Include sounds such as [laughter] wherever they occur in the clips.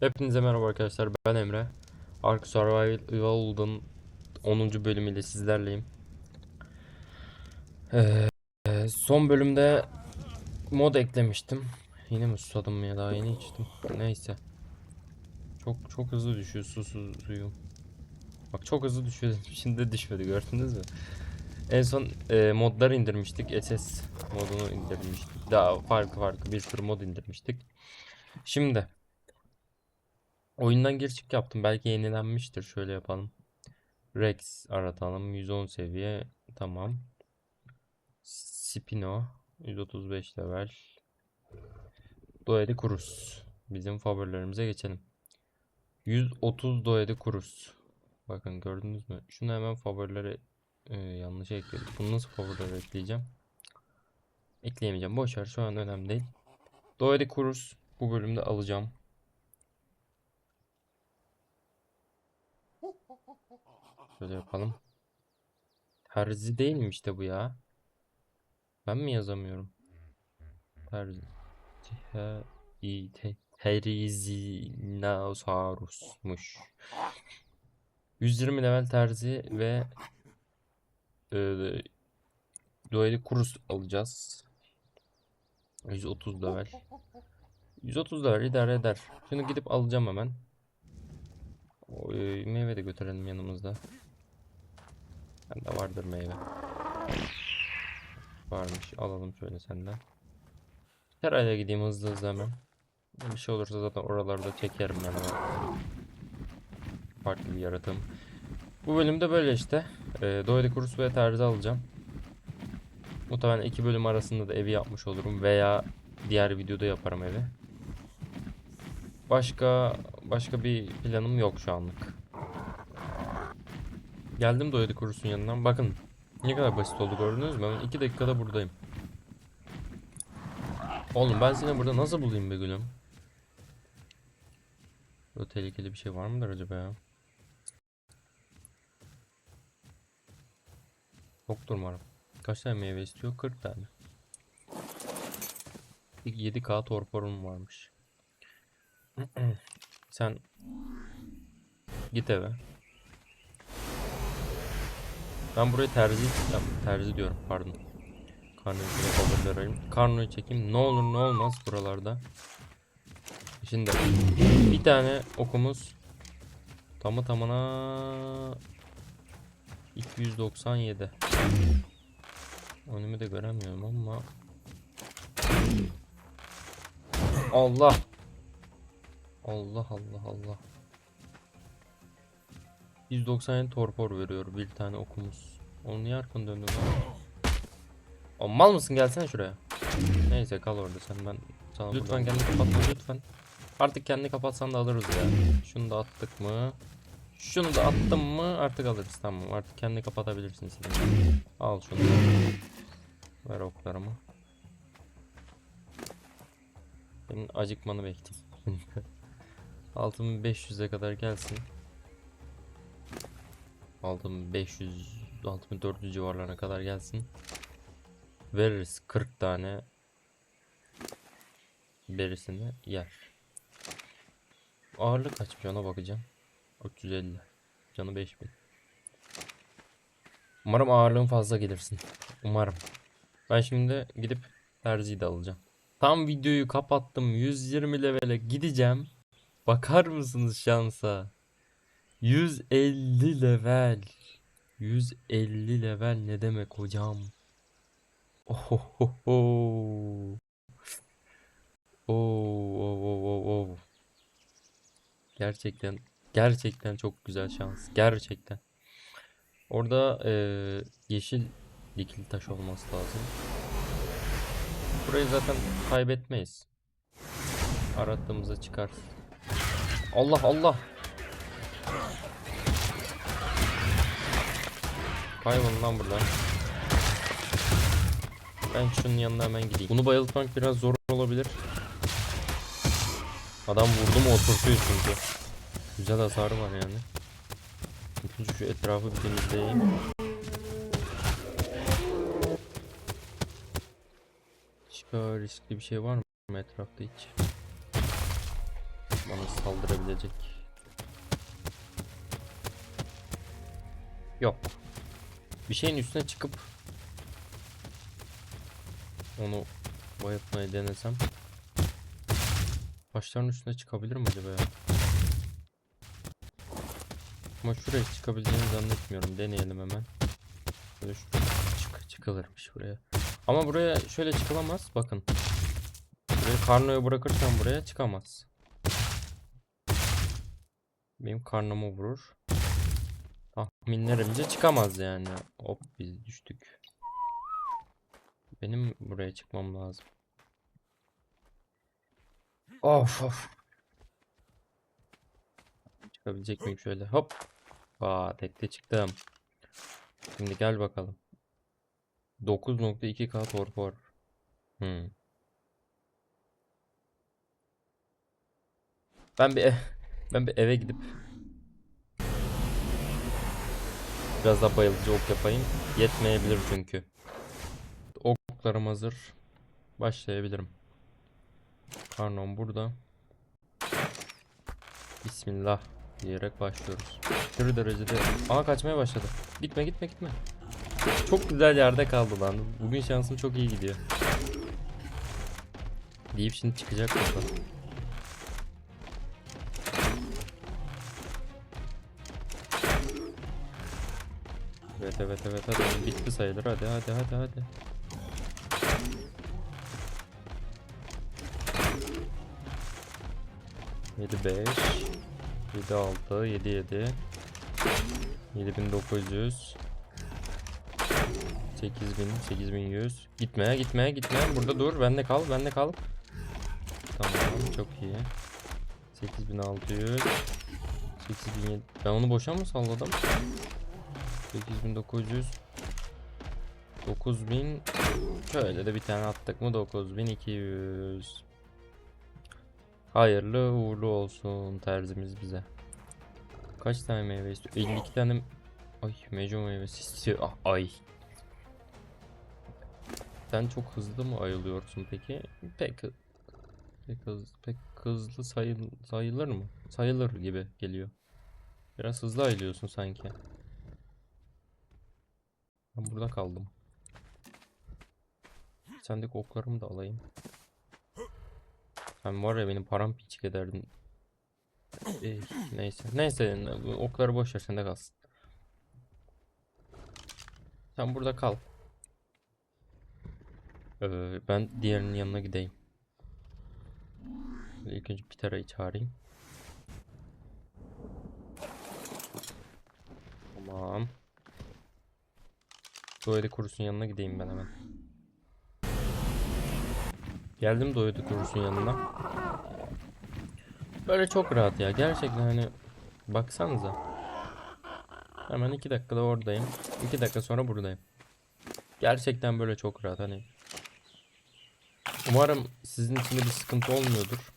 Hepinize merhaba arkadaşlar ben Emre. Ark Survival'ın 10. bölümüyle sizlerleyim. Ee, son bölümde mod eklemiştim. Yine mi susadım ya daha yeni içtim. Neyse. Çok çok hızlı düşüyor su, su suyum. Bak çok hızlı düşüyor. [laughs] Şimdi düşmedi gördünüz mü? En son e, modlar indirmiştik. SS modunu indirmiştik. Daha farklı farklı bir sürü mod indirmiştik. Şimdi oyundan gir yaptım. Belki yenilenmiştir. Şöyle yapalım. Rex aratalım. 110 seviye. Tamam. Spino 135 level. Doedi Kurus. Bizim favorilerimize geçelim. 130 Doedi Kurus. Bakın gördünüz mü? Şunu hemen favorilere e, yanlış ekledim. Bunu nasıl favorilere ekleyeceğim? Ekleyemeyeceğim. Boş ver şu an önemli değil. Doedi Kurus bu bölümde alacağım. Şöyle yapalım. Terzi değil mi işte bu ya? Ben mi yazamıyorum? Terzi. Te- i- te- Terizinosaurus'muş. 120 level terzi ve e, Dueli Kurus alacağız. 130 level. 130 level idare eder. Şunu gidip alacağım hemen. O, e, meyve de götürelim yanımızda. Bende vardır meyve. Varmış. Alalım şöyle senden. Herhalde gideyim hızlı hızlı hemen. Bir şey olursa zaten oralarda çekerim ben o. Farklı bir yaratım. Bu bölümde böyle işte. E, Doydu Kurus ve Terzi alacağım. Muhtemelen iki bölüm arasında da evi yapmış olurum veya diğer videoda yaparım evi. Başka başka bir planım yok şu anlık. Geldim Doydu Kurus'un yanından. Bakın ne kadar basit oldu gördünüz mü? Ben 2 dakikada buradayım. Oğlum ben seni burada nasıl bulayım be gülüm? Böyle tehlikeli bir şey var mıdır acaba ya? Yoktur umarım. Kaç tane meyve istiyor? 40 tane. 7k torporum varmış. [clears throat] Sen git eve. Ben burayı terzi terzi diyorum pardon. Karnoyu favoriler arayayım. Karnoyu çekeyim. Ne olur ne olmaz buralarda. Şimdi bir tane okumuz tamı tamına 297. Önümü de göremiyorum ama Allah Allah Allah Allah 197 torpor veriyor bir tane okumuz. Onu niye arkanı döndün lan? O mal mısın gelsene şuraya. Neyse kal orada sen ben sana lütfen kendini kapatma lütfen. Artık kendini kapatsan da alırız ya. Şunu da attık mı? Şunu da attım mı artık alırız tamam artık kendini kapatabilirsin sen. Al şunu. Ver oklarımı. Senin acıkmanı bekleyeyim. 6500'e [laughs] kadar gelsin. 6500 6400 civarlarına kadar gelsin. Veririz 40 tane berisini yer. Ağırlık kaçmış ona bakacağım. 350. Canı 5000. Umarım ağırlığın fazla gelirsin. Umarım. Ben şimdi gidip terziyi de alacağım. Tam videoyu kapattım. 120 levele gideceğim. Bakar mısınız şansa? 150 level. 150 level ne demek hocam? Ohohoho. Oo, oo, oo, oo. Gerçekten gerçekten çok güzel şans. Gerçekten. Orada eee, yeşil dikili taş olması lazım. Burayı zaten kaybetmeyiz. Arattığımızda çıkar. Allah Allah. Kaybolun lan buradan. Ben şunun yanına hemen gideyim. Bunu bayıltmak biraz zor olabilir. Adam vurdu mu oturtuyor çünkü. Güzel hasarı var yani. Önce şu etrafı bir temizleyeyim. Başka riskli bir şey var mı etrafta hiç? Bana saldırabilecek. Yok. Bir şeyin üstüne çıkıp onu bayıltmayı denesem. Taşların üstüne çıkabilir mi acaba ya? Ama şuraya çıkabileceğini zannetmiyorum. Deneyelim hemen. Böyle çık çıkılırmış buraya. Ama buraya şöyle çıkılamaz. Bakın. Buraya karnoyu bırakırsan buraya çıkamaz. Benim karnıma vurur. Tahminlerimce çıkamaz yani. Hop biz düştük. Benim buraya çıkmam lazım. Of of. Çıkabilecek miyim şöyle? Hop. Aa tekte çıktım. Şimdi gel bakalım. 9.2k torpor. Hmm. Ben bir e- [laughs] ben bir eve gidip biraz daha bayılıcı ok yapayım. Yetmeyebilir çünkü. Oklarım hazır. Başlayabilirim. Karnon burada. Bismillah diyerek başlıyoruz. Aşırı derecede... Aa kaçmaya başladı. Gitme gitme gitme. Çok güzel yerde kaldı lan. Bugün şansım çok iyi gidiyor. Deyip şimdi çıkacak buradan. Evet evet evet hadi bitti sayılır hadi hadi hadi hadi. Yedi beş, yedi altı, yedi yedi, yedi bin dokuz yüz, sekiz bin, sekiz bin yüz. Gitmeye gitmeye gitmeye burada dur bende kal bende kal. Tamam çok iyi. Sekiz bin altı yüz, sekiz bin yedi. Ben onu boşa mı salladım? 8900 9000 Şöyle de bir tane attık mı 9200 Hayırlı uğurlu olsun terzimiz bize. Kaç tane meyve istiyor? 52 tane Ay meco meyvesi istiyor. Ah, Ay. Sen çok hızlı mı ayılıyorsun peki? Pek Pek hızlı, pek hızlı sayıl, sayılır mı? Sayılır gibi geliyor. Biraz hızlı ayılıyorsun sanki ben burada kaldım. Sendeki oklarımı da alayım. Sen var ya benim param piçik ederdin. Eh, neyse. Neyse okları boş ver sende kalsın. Sen burada kal. Ee, ben diğerinin yanına gideyim. İlk önce Peter'ı çağırayım. Tamam. Doydu kurusun yanına gideyim ben hemen. Geldim doydu kurusun yanına. Böyle çok rahat ya. Gerçekten hani baksanıza. Hemen iki dakikada oradayım. İki dakika sonra buradayım. Gerçekten böyle çok rahat hani. Umarım sizin için bir sıkıntı olmuyordur.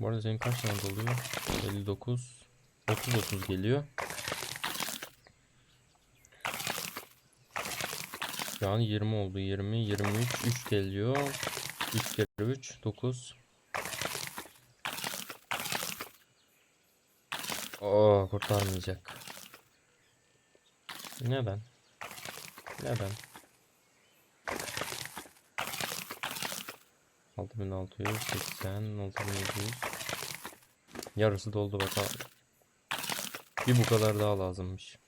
Bu arada senin kaç tane doluyor? 59 30 30 geliyor. Şu an 20 oldu. 20, 23, 3 geliyor. 3 kere 3, 9. Oo kurtarmayacak. Neden? Neden? 6680, 6700. Yarısı doldu bakalım. Bir bu kadar daha lazımmış.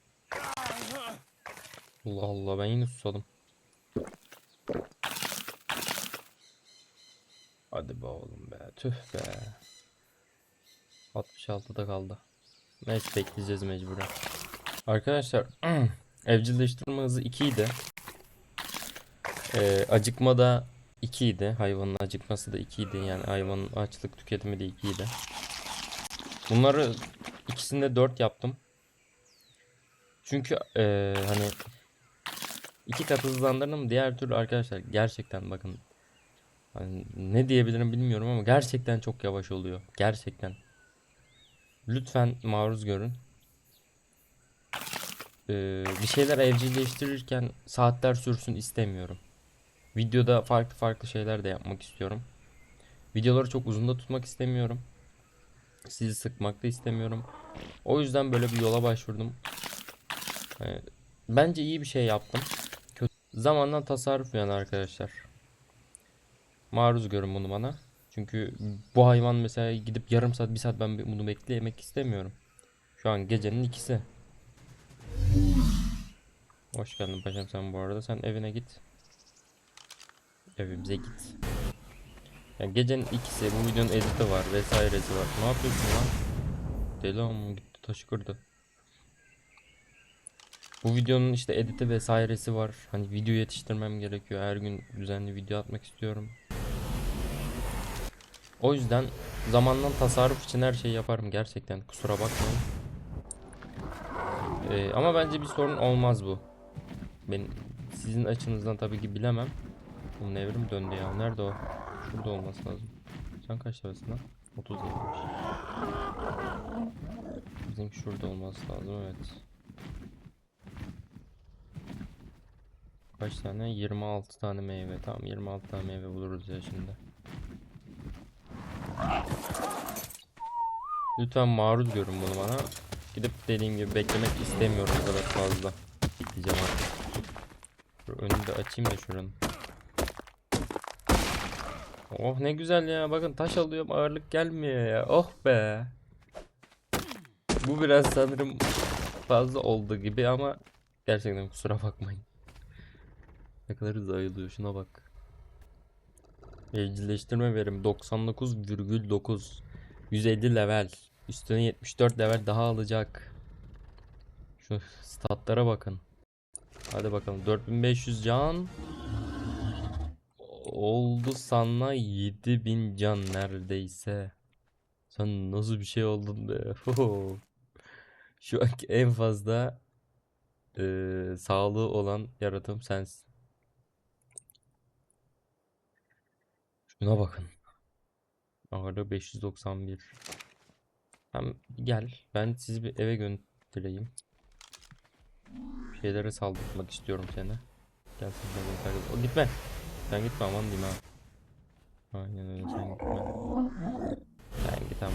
Allah Allah ben yine susadım. Hadi be oğlum be. Tüh be. 66'da kaldı. Neyse bekleyeceğiz mecburen. Arkadaşlar [clears throat] evcilleştirme hızı 2 idi. Ee, acıkma da 2 idi. Hayvanın acıkması da 2 idi. Yani hayvanın açlık tüketimi de 2 idi. Bunları ikisinde 4 yaptım. Çünkü ee, hani iki kat hızlandırdım. Diğer türlü arkadaşlar gerçekten bakın Hani ne diyebilirim bilmiyorum ama gerçekten çok yavaş oluyor. Gerçekten. Lütfen maruz görün. Ee, bir şeyler evcilleştirirken saatler sürsün istemiyorum. Videoda farklı farklı şeyler de yapmak istiyorum. Videoları çok uzun da tutmak istemiyorum. Sizi sıkmak da istemiyorum. O yüzden böyle bir yola başvurdum. Ee, bence iyi bir şey yaptım. Kötü. Zamandan tasarruf yani arkadaşlar. Maruz görün bunu bana. Çünkü bu hayvan mesela gidip yarım saat bir saat ben bunu bekleyemek istemiyorum. Şu an gecenin ikisi. Hoş geldin paşam sen bu arada. Sen evine git. Evimize git. Ya gecenin ikisi bu videonun editi var vesairesi var. Ne yapıyorsun lan? Deli ama gitti taşı kırdı. Bu videonun işte editi vesairesi var. Hani video yetiştirmem gerekiyor. Her gün düzenli video atmak istiyorum. O yüzden zamandan tasarruf için her şeyi yaparım gerçekten. Kusura bakmayın. Ee, ama bence bir sorun olmaz bu. Ben sizin açınızdan tabii ki bilemem. Bu nevrim döndü ya. Nerede o? Şurada olması lazım. Sen kaç lirasın lan? 30 liraymış. Bizim şurada olması lazım evet. Kaç tane? 26 tane meyve. Tamam 26 tane meyve buluruz ya şimdi. Lütfen maruz görün bunu bana. Gidip dediğim gibi beklemek istemiyorum o kadar fazla. Bekleyeceğim artık. Dur, önünü de açayım da şuranın. Oh ne güzel ya. Bakın taş alıyorum ağırlık gelmiyor ya. Oh be. Bu biraz sanırım fazla oldu gibi ama gerçekten kusura bakmayın. Ne kadar hızlı ayılıyor şuna bak. Evcilleştirme verim 99,9 150 level. Üstüne 74 level daha alacak. Şu statlara bakın. Hadi bakalım 4500 can. Oldu sana 7000 can neredeyse. Sen nasıl bir şey oldun be? [laughs] Şu anki en fazla eee, sağlığı olan yaratım sensin. Şuna bakın. Ağırlığı 591. Hem gel ben sizi bir eve göndereyim. Bir şeylere saldırmak istiyorum seni. Gel sen beni takip- O, gitme. Sen gitme aman diyeyim ha. Aynen öyle sen gitme. Sen git ama.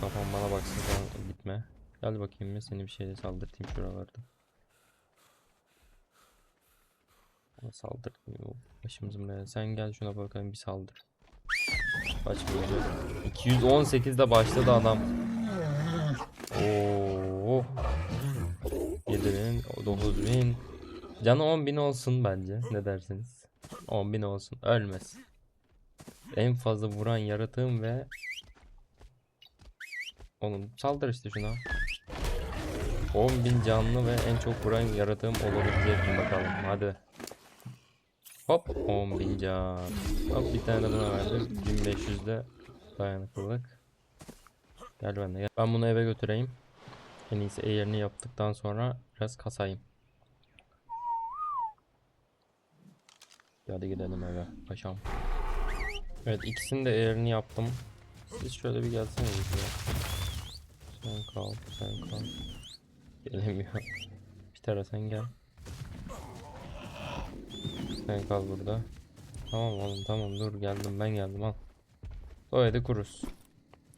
Kafam bana baksın sen gitme. Gel bakayım bir seni bir şeyle saldırtayım şuralarda. Yok, Başımızın belası. Sen gel şuna bakalım bir saldır. Kaç böyle? 218'de başladı adam. Oo. 7000, 9000. Canı 10.000 olsun bence. Ne dersiniz? 10.000 olsun. Ölmez. En fazla vuran yaratığım ve Oğlum saldır işte şuna. 10.000 canlı ve en çok vuran yaratığım olabilecek mi bakalım. Hadi. Hop 10.000 can. Hop bir tane buna verdim. 1500 de dayanıklılık. Gel ben de gel. Ben bunu eve götüreyim. En iyisi eğerini yaptıktan sonra biraz kasayım. Hadi gidelim eve paşam. Evet ikisini de eğerini yaptım. Siz şöyle bir gelseniz ya. Sen kal, sen kal. Gelemiyor. Bir tane sen gel. Sen kal burada. Tamam oğlum tamam dur geldim ben geldim al. Evde kuruz.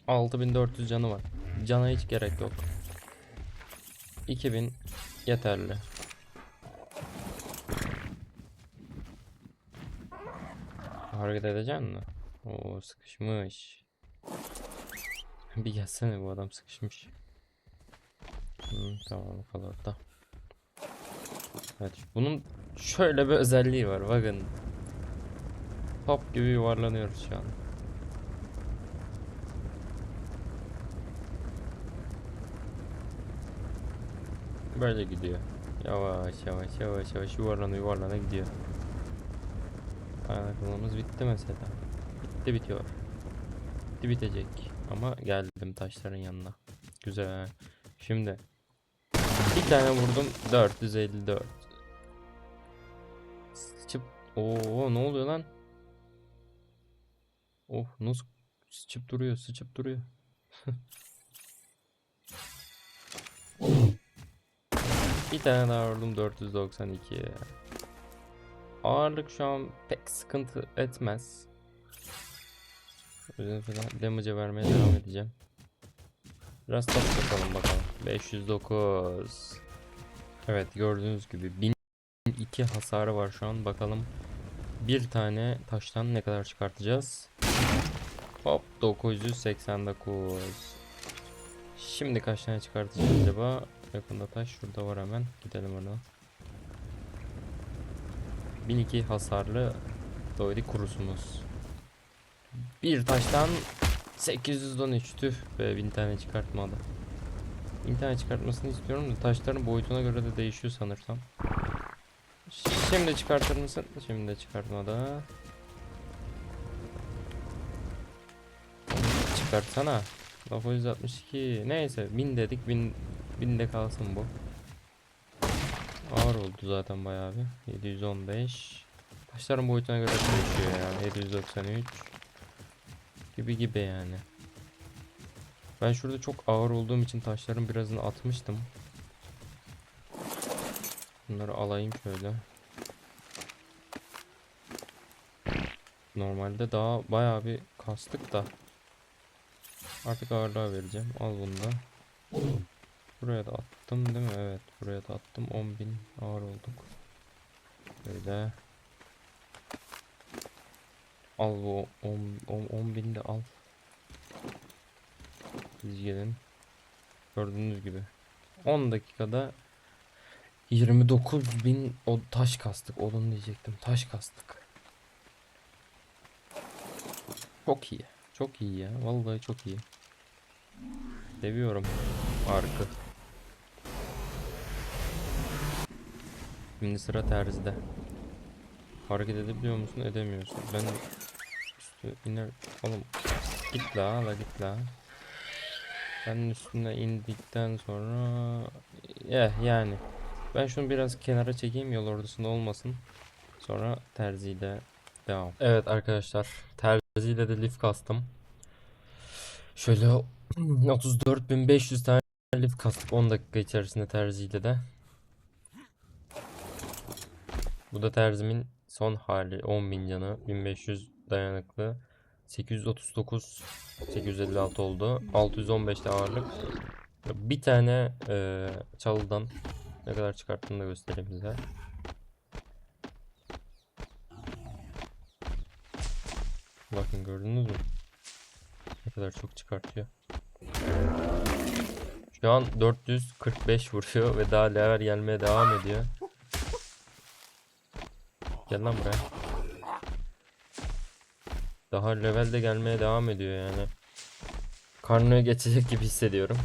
6400 canı var. Cana hiç gerek yok. 2000 yeterli. Hareket edecek mi? Oo sıkışmış. Bir gelsene bu adam sıkışmış. Hmm, tamam kal orada. Evet bunun şöyle bir özelliği var bakın. Top gibi yuvarlanıyoruz şu an. Böyle gidiyor. Yavaş yavaş yavaş yavaş yuvarlana yuvarlana gidiyor. Ayakkabımız bitti mesela. Bitti bitiyor. Bitti bitecek. Ama geldim taşların yanına. Güzel. Şimdi bir tane vurdum 454. Oo ne oluyor lan? Oh nasıl sıçıp duruyor sıçıp duruyor. [laughs] bir tane daha vurdum 492. ağırlık şu an pek sıkıntı etmez. O yüzden falan damage'e vermeye devam edeceğim. Biraz top bakalım bakalım. 509. Evet gördüğünüz gibi 1002 hasarı var şu an. Bakalım bir tane taştan ne kadar çıkartacağız. Hop 989. Şimdi kaç tane çıkartacağız acaba? Yakında taş şurada var hemen. Gidelim ona. 1002 hasarlı Doidi kurusumuz. Bir taştan 813 tüh be 1000 tane çıkartmadı. 1000 tane çıkartmasını istiyorum da taşların boyutuna göre de değişiyor sanırsam. Şimdi çıkartır mısın? Şimdi çıkartmadı. Çıkartsana. 962 neyse 1000 dedik 1000 1000 de kalsın bu. Ağır oldu zaten bayağı bir. 715. Taşların boyutuna göre değişiyor yani. 793 gibi gibi yani. Ben şurada çok ağır olduğum için taşların birazını atmıştım. Bunları alayım şöyle. Normalde daha bayağı bir kastık da. Artık ağırlığa vereceğim. Al bunu da. Buraya da attım değil mi? Evet buraya da attım. 10.000 ağır olduk. Böyle. Al bu 10 10 bin de al. Biz gelin. Gördüğünüz gibi. 10 dakikada 29 bin o taş kastık. Odun diyecektim. Taş kastık. Çok iyi. Çok iyi ya. Vallahi çok iyi. Seviyorum arkı. Şimdi sıra terzide. Hareket edebiliyor musun? Edemiyorsun. Ben üstü iner... Oğlum git la la git la. Ben üstüne indikten sonra... Eh yani. Ben şunu biraz kenara çekeyim yol ortasında olmasın. Sonra terziyle devam. Evet arkadaşlar. Terziyle de lif kastım. Şöyle [clears throat] 34.500 tane lif kastık 10 dakika içerisinde terziyle de. Bu da terzimin son hali 10.000 canı 1500 dayanıklı 839 856 oldu 615 de ağırlık bir tane e, çalıdan ne kadar çıkarttığını da göstereyim size bakın gördünüz mü ne kadar çok çıkartıyor şu an 445 vuruyor ve daha level gelmeye devam ediyor Gel lan buraya. Daha levelde gelmeye devam ediyor yani. Karnı geçecek gibi hissediyorum.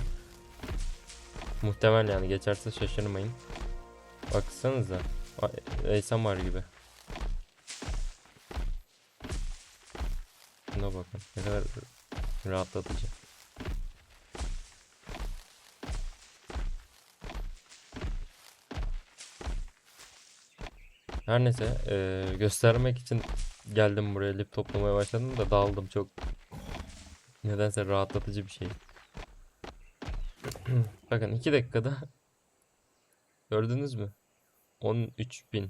Muhtemel yani geçerse şaşırmayın. Baksanıza. ASMR gibi. Şuna bakın. Ne kadar rahatlatıcı. Her neyse eee, göstermek için geldim buraya lip toplamaya başladım da daldım çok. Nedense rahatlatıcı bir şey. [clears throat] Bakın 2 dakikada [laughs] gördünüz mü? 13.000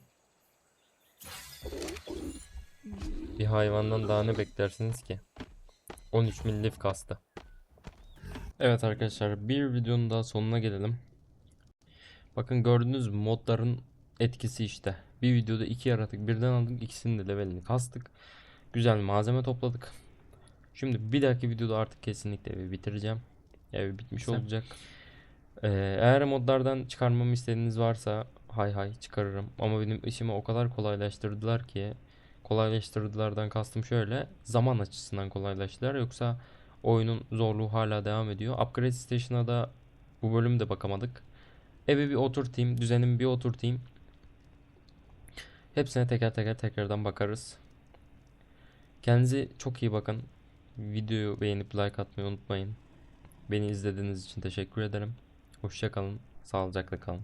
Bir hayvandan daha ne beklersiniz ki? 13.000 lif kastı. Evet arkadaşlar bir videonun daha sonuna gelelim. Bakın gördünüz mü modların etkisi işte. Bir videoda iki yaratık birden aldık. ikisinin de levelini kastık. Güzel malzeme topladık. Şimdi bir dahaki videoda artık kesinlikle evi bitireceğim. Ev bitmiş Güzel. olacak. Ee, eğer modlardan çıkarmamı istediğiniz varsa hay hay çıkarırım. Ama benim işimi o kadar kolaylaştırdılar ki kolaylaştırdılardan kastım şöyle zaman açısından kolaylaştılar. Yoksa oyunun zorluğu hala devam ediyor. Upgrade Station'a da bu bölümde bakamadık. Evi bir oturtayım, düzenimi bir oturtayım. Hepsine teker teker tekrardan bakarız. Kendinize çok iyi bakın. Videoyu beğenip like atmayı unutmayın. Beni izlediğiniz için teşekkür ederim. Hoşça kalın. Sağlıcakla kalın.